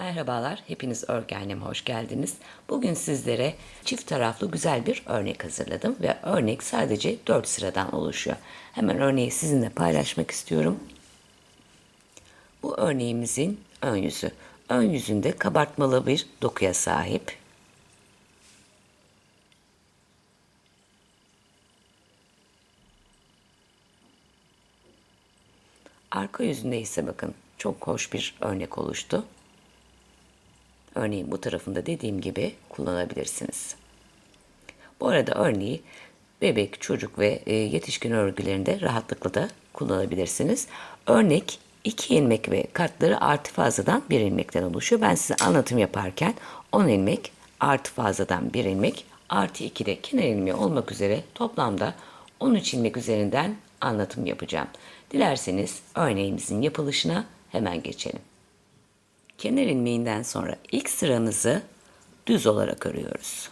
Merhabalar, hepiniz örgü hoş geldiniz. Bugün sizlere çift taraflı güzel bir örnek hazırladım ve örnek sadece 4 sıradan oluşuyor. Hemen örneği sizinle paylaşmak istiyorum. Bu örneğimizin ön yüzü. Ön yüzünde kabartmalı bir dokuya sahip. Arka yüzünde ise bakın çok hoş bir örnek oluştu. Örneğin bu tarafında dediğim gibi kullanabilirsiniz. Bu arada örneği bebek, çocuk ve e, yetişkin örgülerinde rahatlıkla da kullanabilirsiniz. Örnek iki ilmek ve katları artı fazladan bir ilmekten oluşuyor. Ben size anlatım yaparken 10 ilmek artı fazladan bir ilmek artı 2 de kenar ilmeği olmak üzere toplamda 13 ilmek üzerinden anlatım yapacağım. Dilerseniz örneğimizin yapılışına hemen geçelim. Kenar ilmeğinden sonra ilk sıramızı düz olarak örüyoruz.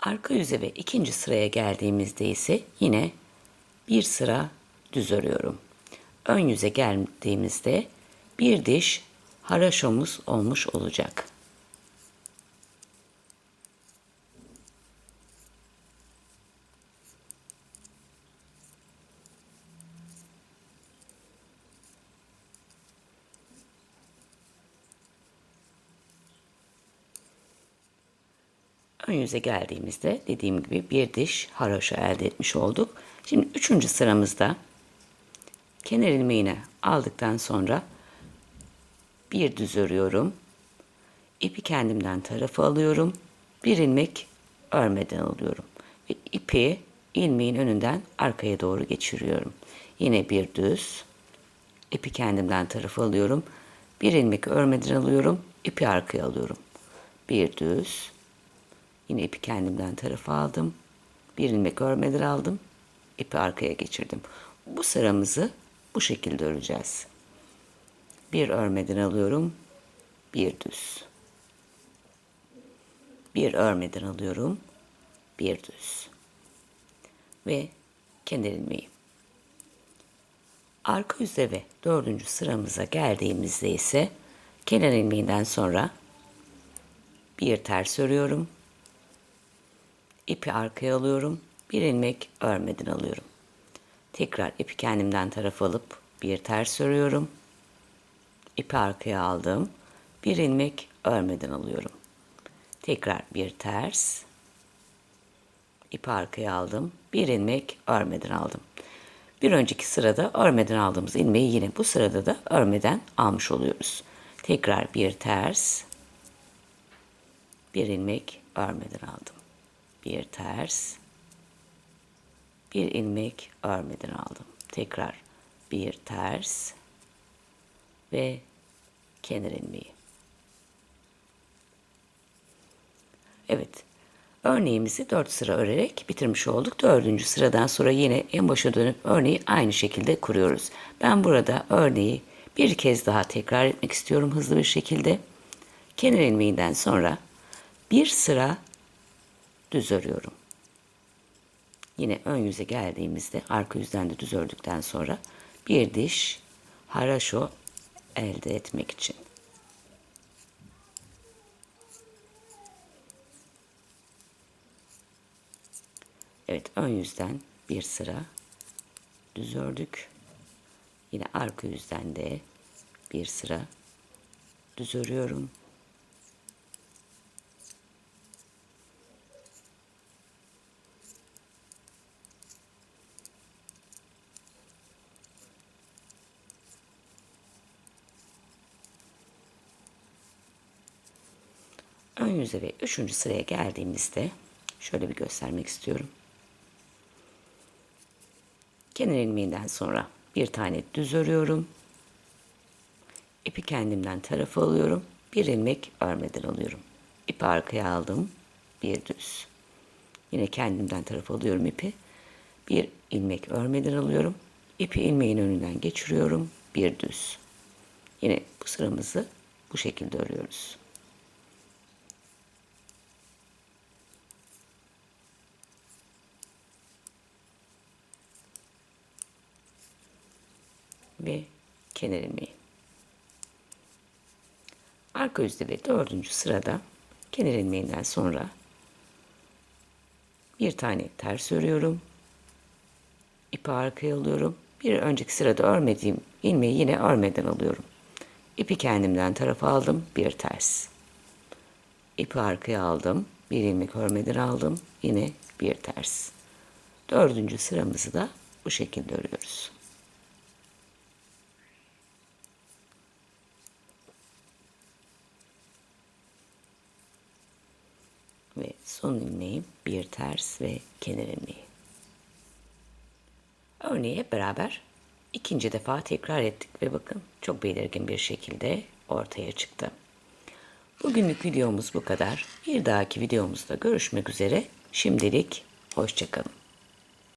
Arka yüze ve ikinci sıraya geldiğimizde ise yine bir sıra düz örüyorum. Ön yüze geldiğimizde bir diş haraşomuz olmuş olacak. Ön yüze geldiğimizde dediğim gibi bir diş haroşa elde etmiş olduk. Şimdi üçüncü sıramızda kenar ilmeğini aldıktan sonra bir düz örüyorum. İpi kendimden tarafa alıyorum. Bir ilmek örmeden alıyorum. Ve ipi ilmeğin önünden arkaya doğru geçiriyorum. Yine bir düz. İpi kendimden tarafa alıyorum. Bir ilmek örmeden alıyorum. ipi arkaya alıyorum. Bir düz. Yine ipi kendimden tarafa aldım. Bir ilmek örmeden aldım. ipi arkaya geçirdim. Bu sıramızı bu şekilde öreceğiz. Bir örmeden alıyorum. Bir düz. Bir örmeden alıyorum. Bir düz. Ve kenar ilmeği. Arka yüzde ve dördüncü sıramıza geldiğimizde ise kenar ilmeğinden sonra bir ters örüyorum. İpi arkaya alıyorum. Bir ilmek örmeden alıyorum. Tekrar ipi kendimden tarafa alıp bir ters örüyorum. İpi arkaya aldım. Bir ilmek örmeden alıyorum. Tekrar bir ters. İpi arkaya aldım. Bir ilmek örmeden aldım. Bir önceki sırada örmeden aldığımız ilmeği yine bu sırada da örmeden almış oluyoruz. Tekrar bir ters. Bir ilmek örmeden aldım. Bir ters bir ilmek örmeden aldım. Tekrar bir ters ve kenar ilmeği. Evet. Örneğimizi 4 sıra örerek bitirmiş olduk. Dördüncü sıradan sonra yine en başa dönüp örneği aynı şekilde kuruyoruz. Ben burada örneği bir kez daha tekrar etmek istiyorum hızlı bir şekilde. Kenar ilmeğinden sonra bir sıra düz örüyorum. Yine ön yüze geldiğimizde arka yüzden de düz ördükten sonra bir diş haraşo elde etmek için. Evet ön yüzden bir sıra düz ördük. Yine arka yüzden de bir sıra düz örüyorum. Ön yüze ve üçüncü sıraya geldiğimizde şöyle bir göstermek istiyorum. Kenar ilmeğinden sonra bir tane düz örüyorum. İpi kendimden tarafa alıyorum. Bir ilmek örmeden alıyorum. İpi arkaya aldım. Bir düz. Yine kendimden tarafa alıyorum ipi. Bir ilmek örmeden alıyorum. İpi ilmeğin önünden geçiriyorum. bir düz. Yine bu sıramızı bu şekilde örüyoruz. Ve kenar ilmeği. Arka yüzde ve dördüncü sırada kenar ilmeğinden sonra bir tane ters örüyorum. İpi arkaya alıyorum. Bir önceki sırada örmediğim ilmeği yine örmeden alıyorum. İpi kendimden tarafa aldım. Bir ters. İpi arkaya aldım. Bir ilmek örmeden aldım. Yine bir ters. Dördüncü sıramızı da bu şekilde örüyoruz. Ve son ilmeğim bir ters ve kenar ilmeği. Örneği hep beraber ikinci defa tekrar ettik ve bakın çok belirgin bir şekilde ortaya çıktı. Bugünlük videomuz bu kadar. Bir dahaki videomuzda görüşmek üzere. Şimdilik hoşçakalın.